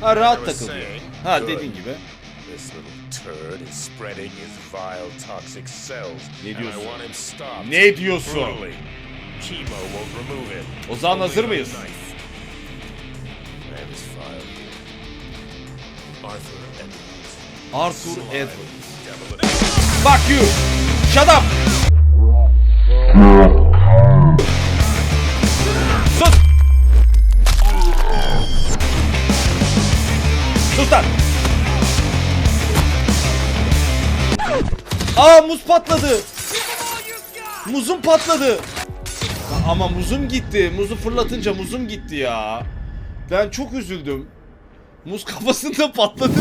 Ha rahat saying, Ha dediğin gibi. This little turd is spreading his vile, toxic cells, Ne diyorsun? Ne diyorsun? Chemo won't remove it. O zaman hazır mıyız? Arthur Edwards. Arthur Edwards. Fuck you. Shut up. Aa muz patladı. Muzum patladı. Ama muzum gitti. Muzu fırlatınca muzum gitti ya. Ben çok üzüldüm. Muz kafasında patladı.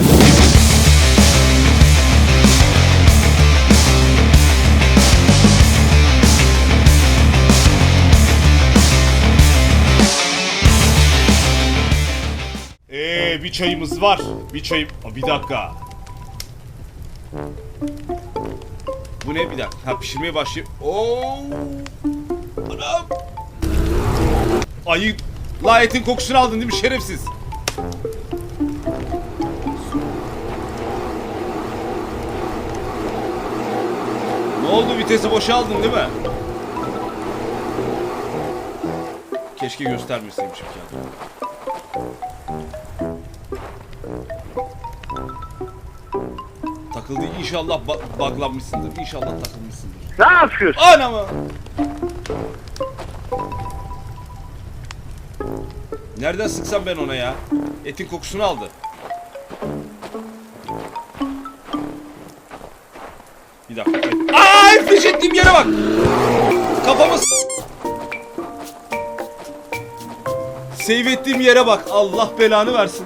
Ee bir çayımız var. Bir. Aa, bir dakika. Bu ne bir dakika? Ha pişirmeye başlıyor. Oo. Anam. Ayı la etin kokusunu aldın değil mi şerefsiz? Ne oldu vitesi boşa aldın değil mi? Keşke göstermeseymişim kendimi. Takıldı inşallah ba- buglanmışsındır. İnşallah takılmışsındır. Ne yapıyorsun? Anamı. Nereden sıksam ben ona ya? Etin kokusunu aldı. Bir dakika. Ay fiş ettiğim yere bak. Kafamı s- Save ettiğim yere bak. Allah belanı versin.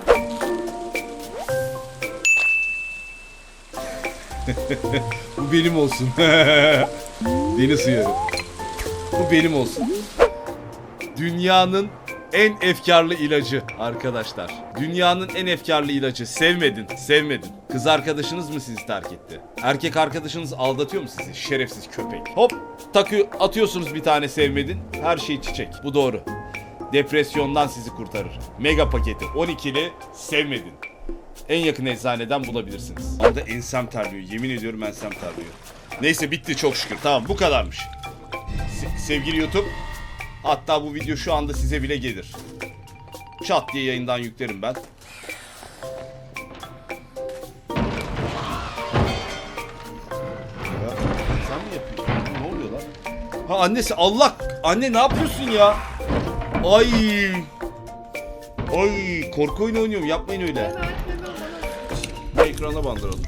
Bu benim olsun. Deniz uyarı. Bu benim olsun. Dünyanın en efkarlı ilacı arkadaşlar. Dünyanın en efkarlı ilacı. Sevmedin, sevmedin. Kız arkadaşınız mı sizi terk etti? Erkek arkadaşınız aldatıyor mu sizi? Şerefsiz köpek. Hop takıyor, atıyorsunuz bir tane sevmedin. Her şey çiçek. Bu doğru. Depresyondan sizi kurtarır. Mega paketi 12'li sevmedin. En yakın eczaneden bulabilirsiniz. Orada ensem terliyor. Yemin ediyorum ensem terliyor. Neyse bitti çok şükür. Tamam bu kadarmış. Se- sevgili YouTube. Hatta bu video şu anda size bile gelir. Çat diye yayından yüklerim ben. Ya, sen mi yapıyorsun? Ne oluyor lan? Ha annesi Allah! Anne ne yapıyorsun ya? Ay! Ay korku oyunu oynuyorum yapmayın öyle. Ekrana bandıralım.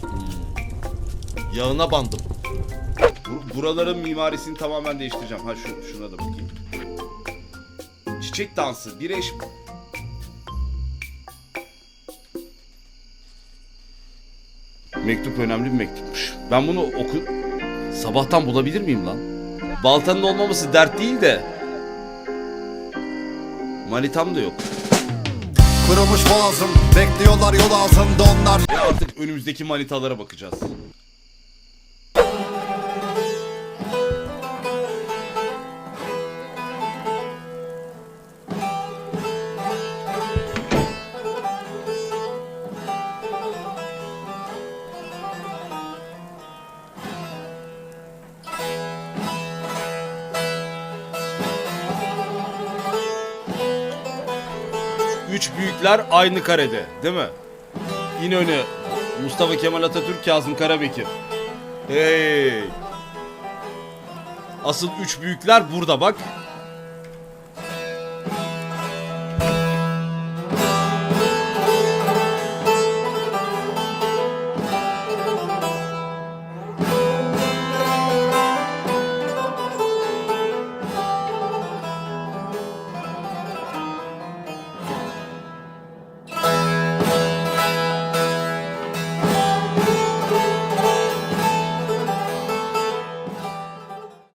Hmm. Yağına bandım. Bu- Buraların mimarisini tamamen değiştireceğim. Ha şu, şuna da bakayım. Çiçek dansı, bir eş... Mektup önemli bir mektupmuş. Ben bunu oku... Sabahtan bulabilir miyim lan? Baltanın olmaması dert değil de. Manitam da yok. Kurumuş boğazım Bekliyorlar yol ağzında onlar Ya artık önümüzdeki manitalara bakacağız. Üç büyükler aynı karede, değil mi? İnönü, Mustafa Kemal Atatürk, Kazım Karabekir. Hey! Asıl üç büyükler burada bak.